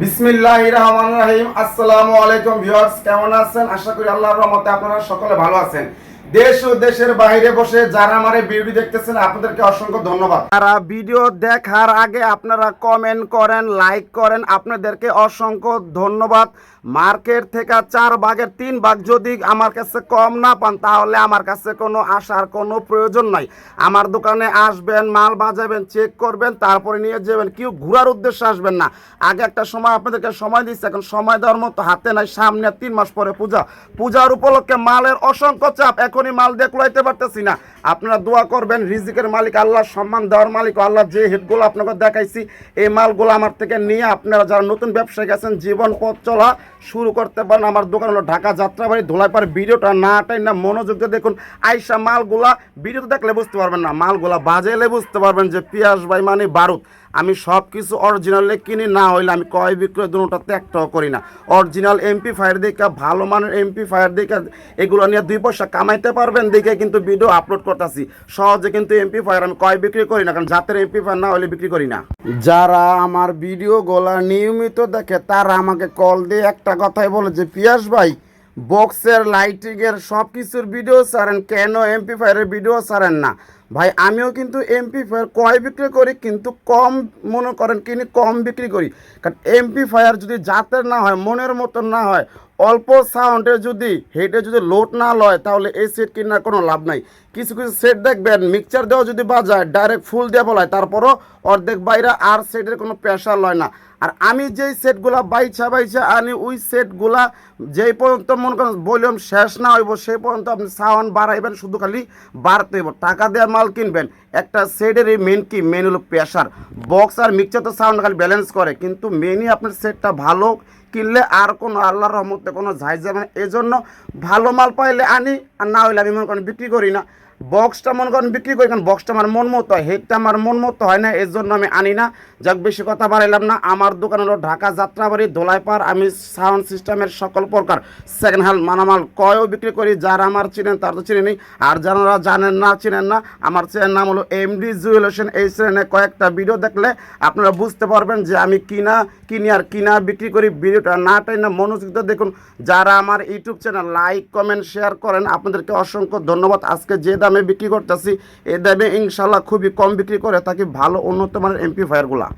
বিসমিল্লাহ রহমান রাহিম। আসসালামু আলাইকুম ভিউয়ার্স, কেমন আছেন? আশা করি আল্লাহর রহমতে আপনারা সকলে ভালো আছেন। দেশ ও দেশের বাইরে বসে যারা আমার ভিডিও দেখতেছেন, আপনাদেরকে অসংখ্য ধন্যবাদ। যারা ভিডিও দেখার আগে আপনারা কমেন্ট করেন লাইক করেন, আপনাদেরকে অসংখ্য ধন্যবাদ। মার্কেট থেকে চার ভাগের তিন ভাগ যদি আমার কাছে কম না পান, তাহলে আমার কাছে কোনো আসার কোনো প্রয়োজন নাই। আমার দোকানে আসবেন, মাল বাজাবেন চেক করবেন, তারপরে নিয়ে যাবেন। কেউ ঘোরার উদ্দেশ্যে আসবেন না। আগে একটা সময় আপনাদেরকে সময় দিচ্ছে এখন সময় দেওয়ার মতো হাতে নাই। সামনে তিন মাস পরে পূজা। পূজার উপলক্ষে মালের অসংখ্য চাপ। এখনই মাল দিয়ে কুলাইতে পারতেছি না। আপনারা দোয়া করবেন, রিজিকের মালিক আল্লাহ সম্মান দেওয়ার মালিক আল্লাহ যে হেডগুলো আপনাকে দেখাইছি, এই মালগুলো আমার থেকে নিয়ে আপনারা যারা নতুন ব্যবসায়ী গেছেন জীবন পথ চলা শুরু করতে পারেন। আমার দোকান হলো ঢাকা যাত্রাবাড়ি, ধোলাইপাড়। ভিডিওটা না টাই না মনোযোগ দিয়ে দেখুন। আইসা মালগুলা। ভিডিওতে দেখলে বুঝতে পারবেন না। মালগুলা বাজেলে বুঝতে পারবেন যে পিয়াস ভাই মানে বারুদ। আমি সব কিছু অরিজিনালে কিনি, না হইলে আমি কয় বিক্রয় দুটোতে একটাও করি না। অরিজিনাল এমপি ফায়ার দেখে ভালো মানের এমপি ফায়ার দেখে এগুলো নিয়ে দুই পয়সা কামাইতে পারবেন দেখে কিন্তু ভিডিও আপলোড করতেছি। সহজে কিন্তু এমপি ফায়ার আমি কয় বিক্রি করি না, কারণ জাতের এমপি ফায়ার না হলে বিক্রি করি না। যারা আমার ভিডিওগুলা নিয়মিত দেখে, তারা আমাকে কল দিয়ে একটা কথাই বলে যে, পিয়াস ভাই বক্সের লাইটিংয়ের সব কিছুর ভিডিও ছাড়েন, কেন এমপি ফায়ারের ভিডিও ছাড়েন না? ভাই, আমিও কিন্তু এমপি ফায়ার কয় বিক্রি করি? কিন্তু কম মনে করেন কিনি কম বিক্রি করি। কারণ এমপি ফায়ার যদি জাতের না হয়, মনের মতন না হয়, অল্প সাউন্ডে যদি হেডে যদি লোড না লয়, তাহলে এই সেট কেনার কোনো লাভ নাই। কিছু কিছু সেট দেখবেন মিক্সচার দেওয়া যদি বাজায় ডাইরেক্ট ফুল দিয়ে বলায়, তারপরও অর্ধেক বাইরে আর সেটের কোনো প্রেশার লয় না। আর আমি যেই সেটগুলা বাইছা বাইছা আনি, ওই সেটগুলা যেই পর্যন্ত মনে করেন ভলিউম শেষ না হইব, সেই পর্যন্ত আপনি সাউন্ড বাড়াইবেন, শুধু খালি বাড়তে হইব। টাকা দেওয়ার মাল কিনবেন, একটা সেটের এই মেন কি? মেন হলো প্রেশার বক্স আর মিক্সার তো সাউন্ড খালি ব্যালেন্স করে, কিন্তু মেনই আপনার সেটটা ভালো কিনলে আর কোনো আল্লাহর রহমতে কোনো ঝাই যাবে না। এই জন্য ভালো মাল পাইলে আনি, আর না হইলে আমি মনে করেন বিক্রি করি না। বক্সটা মনে করেন বিক্রি করি, কারণ বক্সটা আমার মন মতো হয়, হেডটা আমার মন মতো হয় না এর জন্য আমি আনি না। যাক, বেশি কথা বাড়াইলাম না। আমার দোকান হলো ঢাকা যাত্রাবাড়ি, দোলাইপাড়। আমি সাউন্ড সিস্টেমের সকল প্রকার সেকেন্ড হ্যান্ড মানামাল কয়ও বিক্রি করি। যারা আমার চিনেন, তারা তো চিনে নেই আর যারা জানেন না, চিনেন না, আমার চ্যানেল নাম হলো এমডি জুয়েলেশন এই চ্যানেলে কয়েকটা ভিডিও দেখলে আপনারা বুঝতে পারবেন যে আমি কিনা, কিনি আর কিনা বিক্রি করি। ভিডিওটা না টাই না মনোযোগ দেখুন। যারা আমার YouTube channel like comment share করেন, আপনাদেরকে অসংখ্য ধন্যবাদ। আজকে যে দামে বিক্রি করতেছি এই দামে ইনশাল্লাহ খুবই কম বিক্রি করে থাকি ভালো উন্নত মানের এমপি ফায়ারগুলা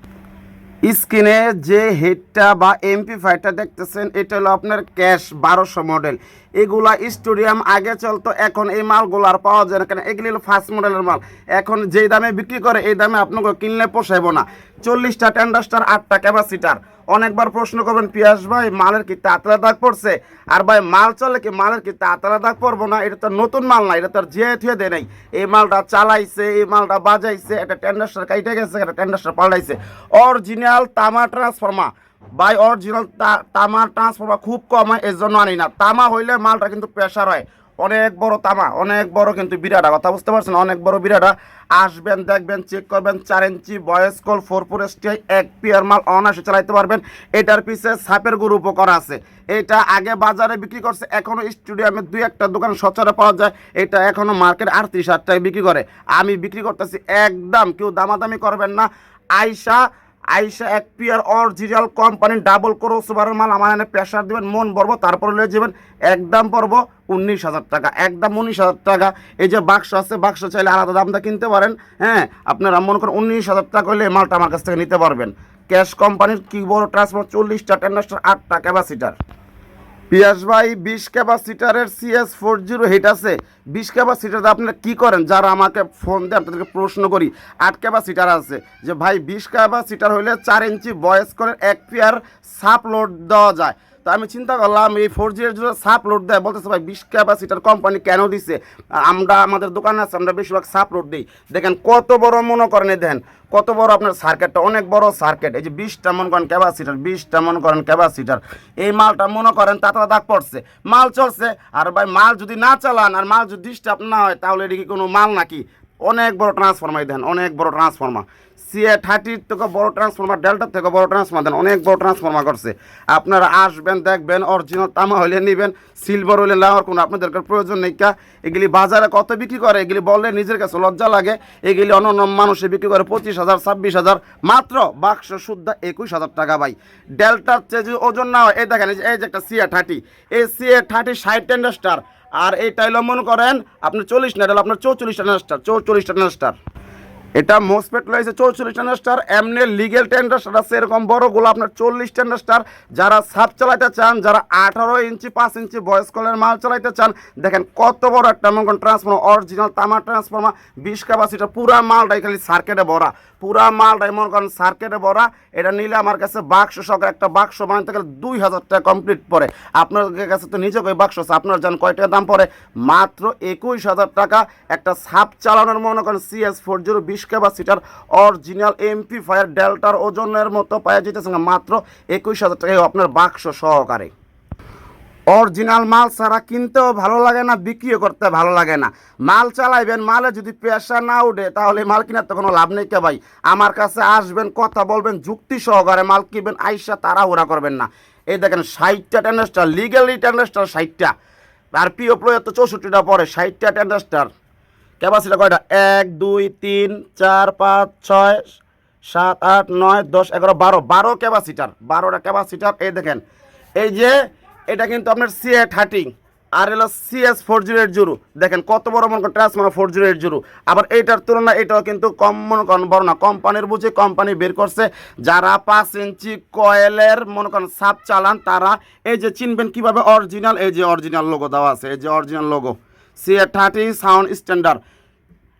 স্ক্রিনে যে হেডটা বা এমপি ফাইভটা দেখতেছেন, এটা হলো আপনার ক্যাশ বারোশো মডেল। এগুলা স্টুডিয়াম আগে চলতো, এখন এই মালগুলো আর পাওয়া যায় না, কেন? এগুলি হলো ফার্স্ট মডেলের মাল। এখন যেই দামে বিক্রি করে, এই দামে আপনাকে কিনলে পোষাইব না। চল্লিশটা টেন্ডাস্টার আটটা ক্যাপাসিটার। অনেকবার প্রশ্ন করবেন, পিয়াস ভাই, মালের কি তাতলা দাগ পড়ছে? আর ভাই, মাল চলে কি মালের কি তাতলা দাগ পড়ব না? এটা তো নতুন মাল না, এটা তো জিয়ে থুয়ে দেয় নাই। এই মালটা চালাইছে, এই মালটা বাজাইছে, একটা টেন্ডাস্টার কাইটে গেছে, একটা টেন্ডাস্টার পাল্টাইছে। অরিজিনাল তামা ট্রান্সফর্মার। বাই অরিজিনাল তামা ট্রান্সফর্মার খুব কম হয়, এর জন্য আনি না। তামা হইলে মালটা কিন্তু প্রেশার হয়। অনেক বড় তামা, অনেক বড় কিন্তু বিরাটা, কথা বুঝতে পারছেন? অনেক বড় বিরাটা। আসবেন, দেখবেন চেক করবেন, চার ইঞ্চি বয়স কল ফোর ফোর এসটিআই এক পিয়ার মাল অনায়াসে চালাইতে পারবেন। এটার পিছে সাপের গুরু উপকরণ আছে। এটা আগে বাজারে বিক্রি করছে এখনও স্টুডিয়ামে দুই একটা দোকান সচরে পাওয়া যায়। এটা এখনও মার্কেট আটত্রিশ হাজার টাকা বিক্রি করে। আমি বিক্রি করতেছি একদম, কেউ দামাদামি করবেন না। আইসা আইসা এক পিয়ার অরিজিনাল কোম্পানি ডাবল করো সুপার মাল আমার এনে প্রেশার দেবেন, মন পড়ব তারপরে লিয়ে যাবেন একদম পড়ব উনিশ হাজার টাকা একদম উনিশ হাজার টাকা। এই যে বাক্স আছে, বাক্স চাইলে আলাদা দামটা কিনতে পারেন হ্যাঁ? আপনারা মনে করেন উনিশ হাজার টাকা হলে মালটা আমার কাছ থেকে নিতে পারবেন। ক্যাশ কোম্পানির কি বড় ট্রান্সফার চল্লিশটা টেন্ডাস্টার আটটা ক্যাপাসিটার পিয়াস ভাই, বিশ ক্যাপাসিটারের সিএস ফোর জিরো হিট আছে। বিশ ক্যাপাসিটার আপনারা কী করেন? যারা আমাকে ফোন দেন আপনাদেরকে প্রশ্ন করি। আট ক্যাপাসিটার আছে। যে ভাই, বিশ ক্যাপাসিটার হইলে চার ইঞ্চি বয়স করে এক পেয়ার সাপ লোড দেওয়া যায়। তো আমি চিন্তা করলাম, এই ফোর জি এর জন্য সাপ লোড দেয়। বলতেছে ভাই, বিশ ক্যাপাসিটার কোম্পানি কেন দিছে? আমরা, আমাদের দোকানে আছে, আমরা বেশিরভাগ সাপ লোড দিই। দেখেন, কত বড় মনে করেন দেখেন, কত বড় আপনার সার্কেটটা অনেক বড় সার্কেট এই যে বিশটা মনে করেন ক্যাপাসিটার বিশটা মনে করেন ক্যাপাসিটার এই মালটা মনে করেন তাতে দাগ পড়ছে। মাল চলছে, আর ভাই, মাল যদি না চালান, আর মাল যদি ডিস্টার্ব না হয়, তাহলে এটা কি কোনো মাল নাকি? অনেক বড় ট্রান্সফর্মার দেন অনেক বড় ট্রান্সফর্মার সিএ থার্টির থেকে বড় ট্রান্সফর্মার ডেল্টার থেকে বড় ট্রান্সফর্মার দেন, অনেক বড় ট্রান্সফর্মার করছে। আপনারা আসবেন, দেখবেন অরিজিনাল তামা হলে নেবেন সিলভার হলে নেওয়ার কোনো আপনাদের প্রয়োজন নেই কা। এগুলি বাজারে কত বিক্রি করে? এগুলি বললে নিজের কাছে লজ্জা লাগে। এগুলি অন্য মানুষে বিক্রি করে পঁচিশ হাজার, ছাব্বিশ হাজার, মাত্র বাক্স শুদ্ধ একুশ হাজার টাকা ভাই। ডেল্টার চেয়ে যদি ওজন না হয়, এই দেখেন, এই যে- একটা সিএ থার্টি এই সিএ থার্টি ষাট টেন্ডার স্টার আর এই টাইল মনে করেন আপনি চল্লিশ না আপনার চৌচল্লিশ টেন্ডার স্টার চৌচল্লিশ টেন্ডার স্টার এটা মোসপেট রয়েছে চৌচল্লিশ টেন্ডার স্টার এমনি লিগেল টেন্ডার স্টার আছে, এরকম বড়গুলো আপনার চল্লিশ টেন্ডার স্টার যারা সাপ চালাইতে চান, যারা আঠারো ইঞ্চি, পাঁচ ইঞ্চি বয়স কলের মাল চালাইতে চান, দেখেন কত বড় একটা মনে করেন ট্রান্সফর্মার অরিজিনাল তামা ট্রান্সফর্মার বিশ ক্যাপাসিটার পুরা মালটাই খালি সার্কেটে ভরা, পুরা মালটাই মনে করেন সার্কেটে ভরা, এটা নিলে আমার কাছে বাক্স সহকারে একটা বাক্স বানাতে গেলে দুই হাজার টাকা কমপ্লিট পড়ে। আপনাদের কাছে তো নিজে ওই বাক্স আছে, আপনার জান কয় টাকা দাম পড়ে? মাত্র একুশ হাজার টাকা, একটা সাপ চালানোর মনে করেন সিএস ফোর জিরো বিশ ক্যাপাসিটার অরিজিনাল এমপি ফায়ার ডেল্টার ওজনের মতো পাওয়া যেতেছে না। মাত্র একুশ হাজার টাকায় আপনার বাক্স সহকারে। অরিজিনাল মাল ছাড়া কিনতেও ভালো লাগে না, বিক্রিও করতে ভালো লাগে না। মাল চালাইবেন, মালে যদি পেশা না উঠে, তাহলে মাল কেনার তো কোনো লাভ নেই কে ভাই? আমার কাছে আসবেন, কথা বলবেন, যুক্তি সহকারে মাল কিনবেন, আইসা তাড়াহুড়া করবেন না। এই দেখেন, ষাটটা টেন্ডাস্টার লিগালি টেন্ডাস্টার ষাটটা। আর পিও প্লোয়ের তো চৌষট্টিটা পরে, ষাটটা টেন্ডাস্টার ক্যাপাসিটি কয়টা? এক, দুই, তিন, চার, পাঁচ, ছয়, সাত, আট, নয়, দশ, এগারো, বারো। বারো ক্যাপাসিটার। বারোটা ক্যাপাসিটার। এই দেখেন, এই যে এটা কিন্তু আপনার সি সিএ থার্টি আর হলো CS four zero eight zero দেখেন, কত বড় মনে করেন transformer four zero eight zero আবার এইটার তুলনায় এটাও কিন্তু কম মনে করেন বড় না। কোম্পানির বুঝে কোম্পানি বের করছে। যারা পাঁচ ইঞ্চি কয়েলের মনে করেন সাপ চালান, তারা এই যে চিনবেন কীভাবে অরিজিনাল, এই যে অরিজিনাল লোগো দেওয়া আছে। এই যে original logo CA thirty sound standard.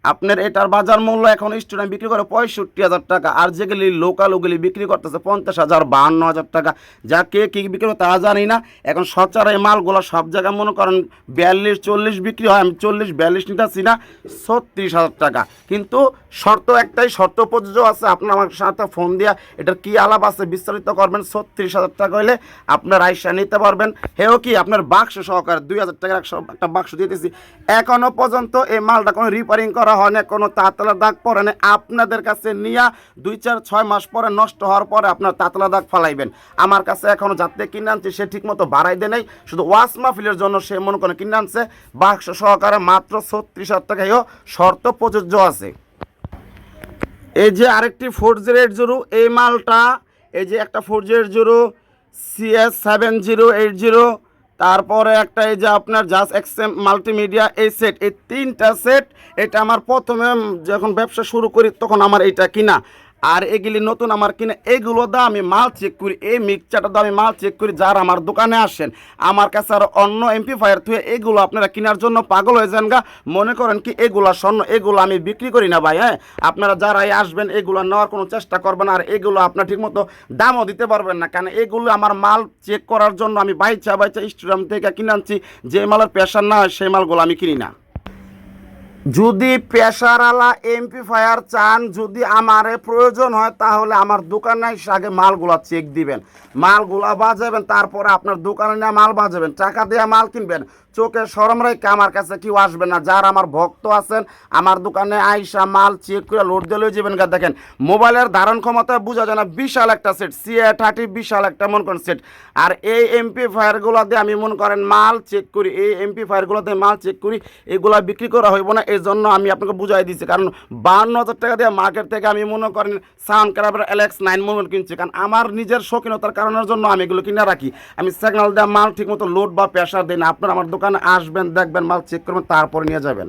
আপনার এটার বাজার মূল্য এখন স্টুডেন্ট বিক্রি করে পঁয়ষট্টি হাজার টাকা। আর যেগুলি লোকাল ওগুলি বিক্রি করতেছে পঞ্চাশ হাজার, বাহান্ন হাজার টাকা। যা কে কী বিক্রি করে তা জানি না। এখন সচার এই মালগুলো সব জায়গায় মনে করেন বিয়াল্লিশ, চল্লিশ বিক্রি হয়। আমি চল্লিশ, বিয়াল্লিশ নিতেছি না, ছত্রিশ হাজার টাকা। কিন্তু শর্ত একটাই, শর্ত প্রযোজ্য আছে। আপনার আমার সাথে ফোন দেওয়া এটার কি আলাপ আছে বিস্তারিত করবেন। ছত্রিশ হাজার টাকা হলে আপনার আইসা নিতে পারবেন। হেও কি, আপনার বাক্স সহকারে দুই হাজার টাকার একশো- একটা বাক্স দিতেছি। এখনও পর্যন্ত এই মালটা কোনো রিপেয়ারিং করা হয় না কোনো তাতলা দাগ পরে না। আপনাদের কাছে নিয়া দুই চার ছয় মাস পরে নষ্ট হওয়ার পরে আপনার তাতলা দাগ ফালাইবেন। আমার কাছে এখনও যাতে কিনে আনছে, সে ঠিক মতো বাড়াই দেয় নাই। শুধু ওয়াশ মাহফিলের জন্য সে মনে করে কিনে আনছে। বাক্স সহকারে মাত্র ছত্রিশ হাজার টাকায়ও শর্ত প্রযোজ্য আছে। এই যে আরেকটি ফোর জিরো এইট জিরো, এই মালটা, এই যে একটা four zero eight zero CS seven zero eight zero তারপরে একটা এই যে আপনার জাস্ট এক্সএম মাল্টিমিডিয়া এই সেট এই তিনটা সেট এটা আমার প্রথমে যখন ব্যবসা শুরু করি তখন আমার এটা কিনা। আর এগুলি নতুন আমার কিনে, এগুলো দা আমি মাল চেক করি। এই মিক্সচারটা দা আমি মাল চেক করি, যারা আমার দোকানে আসেন। আমার কাছে আর অন্য এমপিফায়ার থুয়ে এগুলো আপনারা কেনার জন্য পাগল হয়ে যান গা। মনে করেন কি, এগুলো স্বর্ণ, এগুলো আমি বিক্রি করি না ভাই হ্যাঁ? আপনারা যারাই আসবেন, এগুলো নেওয়ার কোনো চেষ্টা করবেন আর এগুলো আপনার ঠিকমতো দামও দিতে পারবেন না। কারণ এগুলো আমার মাল চেক করার জন্য আমি বাইচা বাইচা স্টেডিয়াম থেকে কিনে আনছি। যে মালের প্রেশার না হয়, সেই মালগুলো আমি কিনি না। যদি পেশারালা এমপিফায়ার চান, যদি আমারে প্রয়োজন হয়, তাহলে আমার দোকানে আগে মালগুলা চেক দিবেন। মালগুলা বাজাবেন, তারপরে আপনার দোকানে নিয়ে মাল বাজাবেন। টাকা দিয়ে মাল কিনবেন। চোখে সরম রেখে আমার কাছে কেউ আসবে না। যার আমার ভক্ত আছেন, আমার দোকানে আইসা মাল চেক করে লোড দিয়ে লয়ে যাবেন গা। দেখেন, মোবাইলের ধারণ ক্ষমতা বোঝা যায় না, বিশাল একটা সেট সিএ থার্টি বিশাল একটা মন করেন সেট আর এই এমপি ফায়ারগুলো দিয়ে আমি মনে করেন মাল চেক করি, এই এমপি ফায়ারগুলো দিয়ে মাল চেক করি, এগুলা বিক্রি করা হইব না এই জন্য আমি আপনাকে বুঝাই দিচ্ছি কারণ বান্ন হাজার টাকা দিয়ে মার্কেট থেকে আমি মনে করেন সাউন্ড ক্রাবের এলেক্স নাইন মোবাইল কিনছি। কারণ আমার নিজের শৌখিনতার কারণের জন্য আমি এগুলো কিনে রাখি। আমি সিগনাল দেওয়া মাল ঠিকমতো লোড বা প্রেশার দিই না। আপনার আমার আসবেন দেখবেন মাল চেক করবেন তারপরে নিয়ে যাবেন।